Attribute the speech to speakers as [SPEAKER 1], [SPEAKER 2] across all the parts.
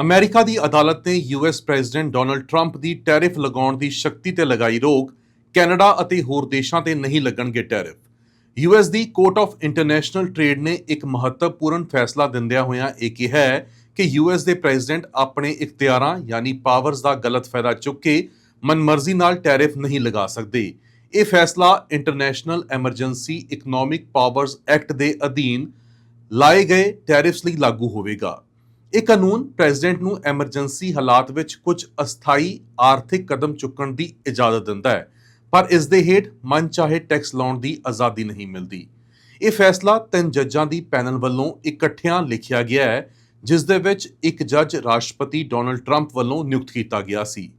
[SPEAKER 1] America ਦੀ ਅਦਾਲਤ ਨੇ ਯੂਐਸ ਪ੍ਰੈਜ਼ੀਡੈਂਟ ਡੋਨਲਡ ਟਰੰਪ ਦੀ ਟੈਰਿਫ ਲਗਾਉਣ ਦੀ ਸ਼ਕਤੀ ਤੇ ਲਗਾਈ ਰੋਕ, ਕੈਨੇਡਾ ਅਤੇ ਹੋਰ ਦੇਸ਼ਾਂ ਤੇ ਨਹੀਂ ਲੱਗਣਗੇ ਟੈਰਿਫ। ਯੂਐਸ ਦੀ ਕੋਰਟ ਆਫ ਇੰਟਰਨੈਸ਼ਨਲ ਟ੍ਰੇਡ ਨੇ ਇੱਕ ਮਹੱਤਵਪੂਰਨ ਫੈਸਲਾ ਦਿੰਦਿਆਂ ਹੋਇਆਂ ਇਹ ਕਿਹਾ ਹੈ ਕਿ ਯੂਐਸ ਦੇ ਪ੍ਰੈਜ਼ੀਡੈਂਟ ਆਪਣੇ ਇਖਤਿਆਰਾਂ, ਯਾਨੀ ਪਾਵਰਸ ਦਾ ਗਲਤ ਫਾਇਦਾ ਚੁੱਕ ਕੇ ਮਨਮਰਜ਼ੀ ਨਾਲ ਟੈਰਿਫ ਨਹੀਂ ਲਗਾ ਸਕਦੇ। ਇਹ ਫੈਸਲਾ International Emergency Economic Powers Act ਦੇ ਅਧੀਨ ਲਾਏ ਗਏ ਟੈਰਿਫਸ ਲਈ ਲਾਗੂ ਹੋਵੇਗਾ। ਇਹ ਕਾਨੂੰਨ ਪ੍ਰੈਜ਼ੀਡੈਂਟ ਨੂੰ ਐਮਰਜੈਂਸੀ ਹਾਲਾਤ ਵਿੱਚ ਕੁਝ ਅਸਥਾਈ ਆਰਥਿਕ ਕਦਮ ਚੁੱਕਣ ਦੀ ਇਜਾਜ਼ਤ ਦਿੰਦਾ ਹੈ, ਪਰ ਇਸ ਦੇ ਹੇਠ ਮਨਚਾਹੇ ਟੈਕਸ ਲਾਉਣ ਦੀ ਆਜ਼ਾਦੀ ਨਹੀਂ ਮਿਲਦੀ। ਇਹ ਫੈਸਲਾ ਤਿੰਨ ਜੱਜਾਂ ਦੀ ਪੈਨਲ ਵੱਲੋਂ ਇਕੱਠਿਆਂ ਲਿਖਿਆ ਗਿਆ ਹੈ, ਜਿਸ ਦੇ ਵਿੱਚ ਇੱਕ ਜੱਜ ਰਾਸ਼ਟਰਪਤੀ ਡੋਨਲਡ ਟਰੰਪ ਵੱਲੋਂ ਨਿਯੁਕਤ ਕੀਤਾ ਗਿਆ ਸੀ।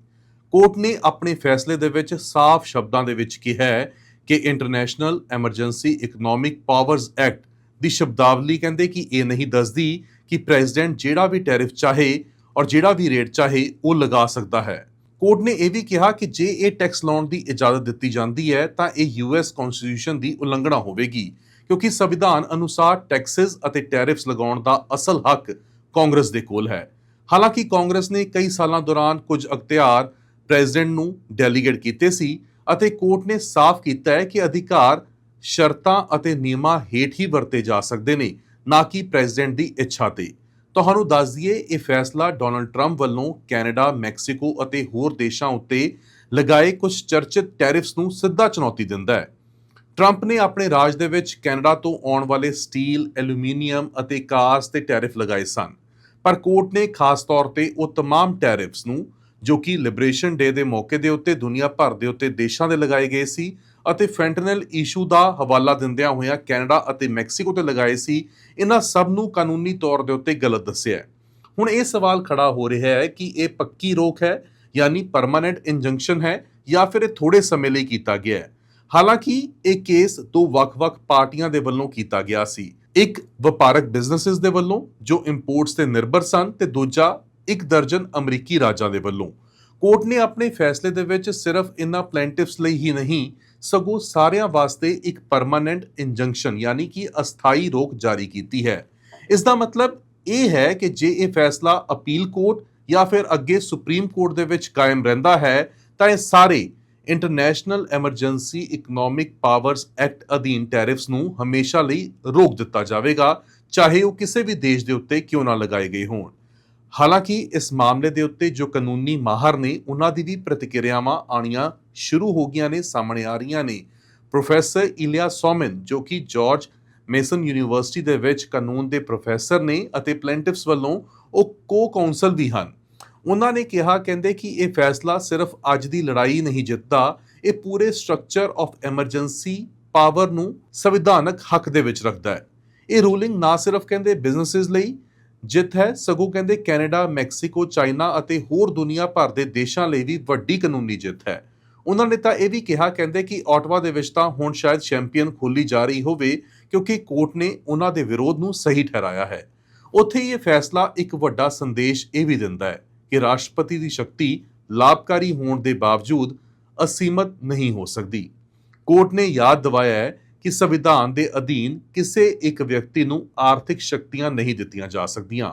[SPEAKER 1] ਕੋਰਟ ਨੇ ਆਪਣੇ ਫੈਸਲੇ ਦੇ ਵਿੱਚ ਸਾਫ਼ ਸ਼ਬਦਾਂ ਦੇ ਵਿੱਚ ਕਿਹਾ ਹੈ ਕਿ International Emergency Economic Powers Act ਦੀ ਸ਼ਬਦਾਵਲੀ ਕਹਿੰਦੇ ਕਿ ਇਹ ਨਹੀਂ ਦੱਸਦੀ ਕਿ ਪ੍ਰੈਜ਼ੀਡੈਂਟ ਜਿਹੜਾ ਵੀ ਟੈਰਿਫ ਚਾਹੇ ਔਰ ਜਿਹੜਾ ਵੀ ਰੇਟ ਚਾਹੇ ਉਹ ਲਗਾ ਸਕਦਾ ਹੈ। ਕੋਰਟ ਨੇ ਇਹ ਵੀ ਕਿਹਾ ਕਿ ਜੇ ਇਹ ਟੈਕਸ ਲਾਉਣ ਦੀ ਇਜਾਜ਼ਤ ਦਿੱਤੀ ਜਾਂਦੀ ਹੈ, ਤਾਂ ਇਹ ਯੂਐਸ ਕਨਸਟੀਟਿਊਸ਼ਨ ਦੀ ਉਲੰਘਣਾ ਹੋਵੇਗੀ, ਕਿਉਂਕਿ ਸੰਵਿਧਾਨ ਅਨੁਸਾਰ ਟੈਕਸਸ ਅਤੇ ਟੈਰਿਫਸ ਲਗਾਉਣ ਦਾ ਅਸਲ ਹੱਕ ਕਾਂਗਰਸ ਦੇ ਕੋਲ ਹੈ। ਹਾਲਾਂਕਿ ਕਾਂਗਰਸ ਨੇ ਕਈ ਸਾਲਾਂ ਦੌਰਾਨ ਕੁਝ ਅਖਤਿਆਰ ਪ੍ਰੈਜ਼ੀਡੈਂਟ ਨੂੰ ਡੈਲੀਗੇਟ ਕੀਤੇ ਸੀ ਅਤੇ ਕੋਰਟ ਨੇ ਸਾਫ਼ ਕੀਤਾ ਹੈ ਕਿ ਅਧਿਕਾਰ ਸ਼ਰਤਾਂ ਅਤੇ ਨਿਯਮਾਂ ਹੇਠ ਹੀ ਵਰਤੇ ਜਾ ਸਕਦੇ ਨੇ। ਨਾ ਕਿ ਪ੍ਰੈਜ਼ੀਡੈਂਟ ਦੀ ਇੱਛਾ ਤੇ ਤੁਹਾਨੂੰ ਦੱਸ ਦਈਏ ਇਹ ਫੈਸਲਾ ਡੋਨਲਡ ਟਰੰਪ ਵੱਲੋਂ ਕੈਨੇਡਾ ਮੈਕਸੀਕੋ ਅਤੇ ਹੋਰ ਦੇਸ਼ਾਂ ਉੱਤੇ ਲਗਾਏ ਕੁਝ ਚਰਚਿਤ ਟੈਰਿਫਸ ਨੂੰ ਸਿੱਧਾ ਚੁਣੌਤੀ ਦਿੰਦਾ ਹੈ ਟਰੰਪ ਨੇ ਆਪਣੇ ਰਾਜ ਦੇ ਵਿੱਚ ਕੈਨੇਡਾ ਤੋਂ ਆਉਣ ਵਾਲੇ ਸਟੀਲ, ਐਲੂਮੀਨੀਅਮ ਅਤੇ ਕਾਰਸ ਤੇ ਟੈਰਿਫ ਲਗਾਏ ਸਨ ਪਰ ਕੋਰਟ ਨੇ ਖਾਸ ਤੌਰ ਤੇ ਉਹ तमाम ਟੈਰਿਫਸ ਨੂੰ ਜੋ ਕਿ ਲਿਬਰੇਸ਼ਨ ਡੇ ਦੇ ਮੌਕੇ ਦੇ ਉੱਤੇ ਦੁਨੀਆ ਭਰ ਦੇ ਉੱਤੇ ਦੇਸ਼ਾਂ ਦੇ ਲਗਾਏ ਗਏ ਸੀ ਅਤੇ ਫੈਂਟਨਲ ਇਸ਼ੂ ਦਾ ਹਵਾਲਾ ਦਿੰਦਿਆਂ ਹੋਇਆਂ ਕੈਨੇਡਾ ਅਤੇ ਮੈਕਸੀਕੋ ਤੇ ਲਗਾਏ ਸੀ, ਇਹਨਾਂ ਸਭ ਨੂੰ ਕਾਨੂੰਨੀ ਤੌਰ ਦੇ ਉੱਤੇ ਗਲਤ ਦੱਸਿਆ ਹੁਣ ਇਹ ਸਵਾਲ ਖੜਾ ਹੋ ਰਿਹਾ ਹੈ ਕਿ ਇਹ ਪੱਕੀ ਰੋਕ ਹੈ, ਯਾਨੀ ਪਰਮਾਨੈਂਟ ਇੰਜੰਕਸ਼ਨ ਹੈ, ਜਾਂ ਫਿਰ ਇਹ ਥੋੜੇ ਸਮੇਂ ਲਈ ਕੀਤਾ ਗਿਆ ਹੈ? ਹਾਲਾਂਕਿ, ਇਹ ਕੇਸ ਦੋ ਵੱਖ-ਵੱਖ ਪਾਰਟੀਆਂ ਦੇ ਵੱਲੋਂ ਕੀਤਾ ਗਿਆ ਸੀ। ਇੱਕ ਵਪਾਰਕ ਬਿਜ਼ਨੈਸਸ ਦੇ ਵੱਲੋਂ, ਜੋ ਇੰਪੋਰਟਸ ਤੇ ਨਿਰਭਰ ਸਨ, ਤੇ ਦੂਜਾ ਇੱਕ ਦਰਜਨ ਅਮਰੀਕੀ ਰਾਜਾਂ ਦੇ ਵੱਲੋਂ। ਕੋਰਟ ਨੇ ਆਪਣੇ ਫੈਸਲੇ ਦੇ ਵਿੱਚ ਸਿਰਫ ਇਨ੍ਹਾਂ ਪਲੈਂਟਿਵਸ ਲਈ ਹੀ ਨਹੀਂ, ਸਗੋਂ ਸਾਰਿਆਂ ਵਾਸਤੇ ਇੱਕ ਪਰਮਾਨੈਂਟ ਇੰਜੰਕਸ਼ਨ ਯਾਨੀ ਕਿ ਅਸਥਾਈ ਰੋਕ ਜਾਰੀ ਕੀਤੀ ਹੈ। ਇਸ ਦਾ ਮਤਲਬ ਇਹ ਹੈ ਕਿ ਜੇ ਇਹ ਫੈਸਲਾ ਅਪੀਲ ਕੋਰਟ ਜਾਂ ਫਿਰ ਅੱਗੇ ਸੁਪਰੀਮ ਕੋਰਟ ਦੇ ਵਿੱਚ ਕਾਇਮ ਰਹਿੰਦਾ ਹੈ, ਤਾਂ ਇਹ ਸਾਰੇ International Emergency Economic Powers Act ਅਧੀਨ ਟੈਰਿਫਸ ਨੂੰ ਹਮੇਸ਼ਾ ਲਈ ਰੋਕ ਦਿੱਤਾ ਜਾਵੇਗਾ, ਚਾਹੇ ਉਹ ਕਿਸੇ ਵੀ ਦੇਸ਼ ਦੇ ਉੱਤੇ ਕਿਉਂ ਨਾ ਲਗਾਏ ਗਏ ਹੋਣ। ਹਾਲਾਂਕਿ, ਇਸ ਮਾਮਲੇ ਦੇ ਉੱਤੇ ਜੋ ਕਾਨੂੰਨੀ ਮਾਹਰ ਨੇ, ਉਹਨਾਂ ਦੀ ਵੀ ਪ੍ਰਤੀਕਿਰਿਆਵਾਂ ਆਣੀਆਂ ਸ਼ੁਰੂ ਹੋ ਗਈਆਂ ਨੇ, ਸਾਹਮਣੇ ਆ ਰਹੀਆਂ ਨੇ। ਪ੍ਰੋਫੈਸਰ ਇਲਿਆ ਸੋਮਨ, ਜੋ ਕਿ ਜਾਰਜ ਮੇਸਨ ਯੂਨੀਵਰਸਿਟੀ ਦੇ ਵਿੱਚ ਕਾਨੂੰਨ ਦੇ ਪ੍ਰੋਫੈਸਰ ਨੇ ਅਤੇ ਪਲੈਂਟਿਵਸ ਵੱਲੋਂ ਉਹ ਕੋ ਕਾਉਂਸਲ ਵੀ ਹਨ। ਉਹਨਾਂ ਨੇ ਕਿਹਾ, ਕਹਿੰਦੇ ਕਿ ਇਹ ਫੈਸਲਾ ਸਿਰਫ ਅੱਜ ਦੀ ਲੜਾਈ ਨਹੀਂ ਜਿੱਤਦਾ, ਇਹ ਪੂਰੇ ਸਟਰਕਚਰ ਆਫ ਐਮਰਜੈਂਸੀ ਪਾਵਰ ਨੂੰ ਸੰਵਿਧਾਨਕ ਹੱਕ ਦੇ ਵਿੱਚ ਰੱਖਦਾ ਹੈ। ਇਹ ਰੂਲਿੰਗ ਨਾ ਸਿਰਫ ਕਹਿੰਦੇ ਬਿਜ਼ਨੈਸਸ ਲਈ ਜਿੱਤ ਹੈ, ਸਗੋਂ ਕਹਿੰਦੇ ਕੈਨੇਡਾ, ਮੈਕਸੀਕੋ, ਚਾਈਨਾ ਅਤੇ ਹੋਰ ਦੁਨੀਆ ਭਰ ਦੇ ਦੇਸ਼ਾਂ ਲਈ ਵੀ ਵੱਡੀ ਕਾਨੂੰਨੀ ਜਿੱਤ ਹੈ। ਉਹਨਾਂ ਨੇ ਤਾਂ ਇਹ ਵੀ ਕਿਹਾ, ਕਹਿੰਦੇ ਕਿ ਆਟਵਾ ਦੇ ਵਿੱਚ ਤਾਂ ਹੁਣ ਸ਼ਾਇਦ ਚੈਂਪੀਅਨ ਖੋਲੀ ਜਾ ਰਹੀ ਹੋਵੇ, ਕਿਉਂਕਿ ਕੋਰਟ ਨੇ ਉਹਨਾਂ ਦੇ ਵਿਰੋਧ ਨੂੰ ਸਹੀ ਠਹਿਰਾਇਆ ਹੈ। ਉੱਥੇ ਹੀ ਇਹ ਫੈਸਲਾ ਇੱਕ ਵੱਡਾ ਸੰਦੇਸ਼ ਇਹ ਵੀ ਦਿੰਦਾ ਹੈ ਕਿ ਰਾਸ਼ਟਰਪਤੀ ਦੀ ਸ਼ਕਤੀ ਲਾਭਕਾਰੀ ਹੋਣ ਦੇ ਬਾਵਜੂਦ ਅਸੀਮਤ ਨਹੀਂ ਹੋ ਸਕਦੀ। ਕੋਰਟ ਨੇ ਯਾਦ ਦਿਵਾਇਆ ਹੈ ਕਿ ਸੰਵਿਧਾਨ ਦੇ ਅਧੀਨ ਕਿਸੇ ਇੱਕ ਵਿਅਕਤੀ ਨੂੰ ਆਰਥਿਕ ਸ਼ਕਤੀਆਂ ਨਹੀਂ ਦਿੱਤੀਆਂ ਜਾ ਸਕਦੀਆਂ।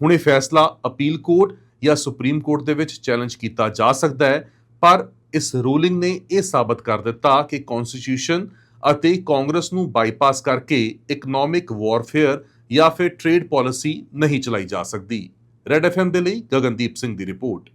[SPEAKER 1] ਹੁਣ ਇਹ ਫੈਸਲਾ ਅਪੀਲ ਕੋਰਟ ਜਾਂ ਸੁਪਰੀਮ ਕੋਰਟ ਦੇ ਵਿੱਚ ਚੈਲੰਜ ਕੀਤਾ ਜਾ ਸਕਦਾ ਹੈ, ਪਰ ਇਸ ਰੂਲਿੰਗ ਨੇ ਇਹ ਸਾਬਤ ਕਰ ਦਿੱਤਾ ਕਿ ਕਨਸਟੀਟਿਊਸ਼ਨ ਅਤੇ ਕਾਂਗਰਸ ਨੂੰ ਬਾਈਪਾਸ ਕਰਕੇ ਇਕਨੋਮਿਕ ਵਾਰਫੇਅਰ ਜਾਂ ਫਿਰ ਟ੍ਰੇਡ ਪਾਲਿਸੀ ਨਹੀਂ ਚਲਾਈ ਜਾ ਸਕਦੀ। ਰੈਡ ਐਫਐਮ ਦੇ ਲਈ ਗਗਨਦੀਪ ਸਿੰਘ ਦੀ ਰਿਪੋਰਟ।